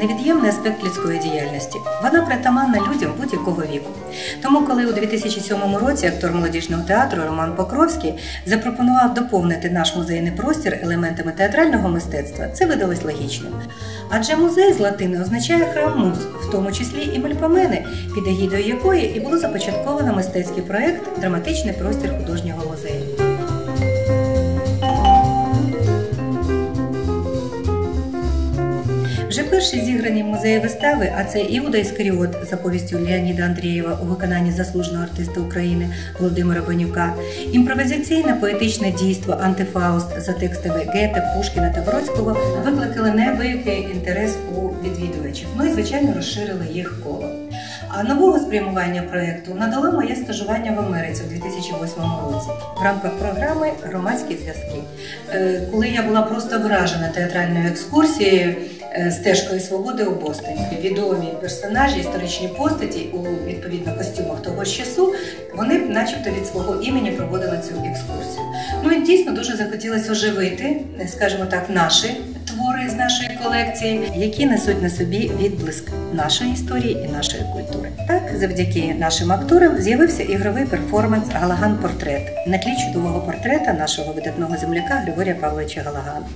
невід'ємний аспект людської діяльності. Вона притаманна людям будь-якого віку. Тому, коли у 2007 році актор молодіжного театру Роман Покровський запропонував доповнити наш музейний простір елементами театрального мистецтва, це видалось логічним. Адже музей з латини означає храм муз, в тому числі і мельпомени, під егідою якої і було започатковано мистецький проект Драматичний простір художнього музею. Вже перші зіграні музеї вистави, а це Іуда Іскаріот за повістю Леоніда Андрієва у виконанні заслуженого артиста України Володимира Банюка, імпровізаційне поетичне дійство Антифауст за текстами Гете, Пушкіна та Бродського викликали неабиякий інтерес у відвідувачів. Ну і звичайно розширили їх коло. А нового спрямування проєкту надало моє стажування в Америці у 2008 році в рамках програми Громадські зв'язки, Е, коли я була просто вражена театральною екскурсією стежкою свободи у Бостоні. Відомі персонажі, історичні постаті у відповідно костюмах того ж часу, вони начебто від свого імені проводили цю екскурсію. Ну і дійсно дуже захотілося оживити, е, скажімо так, наші твори з нашої колекції, які несуть на собі відблиск нашої історії і нашої культури. Так, завдяки нашим акторам з'явився ігровий перформанс Галаган Портрет на тлі чудового портрета нашого видатного земляка Григорія Павловича Галагана.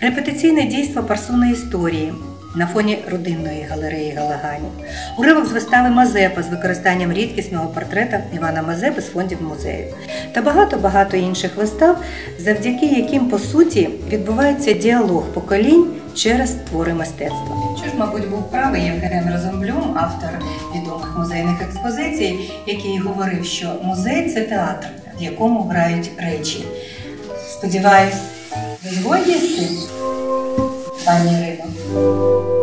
Репетиційне дійство парсуної історії. На фоні родинної галереї Галаганів. Уривок з вистави Мазепа з використанням рідкісного портрета Івана Мазепи з фондів музею. Та багато-багато інших вистав, завдяки яким, по суті, відбувається діалог поколінь через твори мистецтва. Що ж, мабуть, був правий Євген Розенблюм, автор відомих музейних експозицій, який говорив, що музей це театр, в якому грають речі. Сподіваюсь, ви згодні з цим, пані Рино.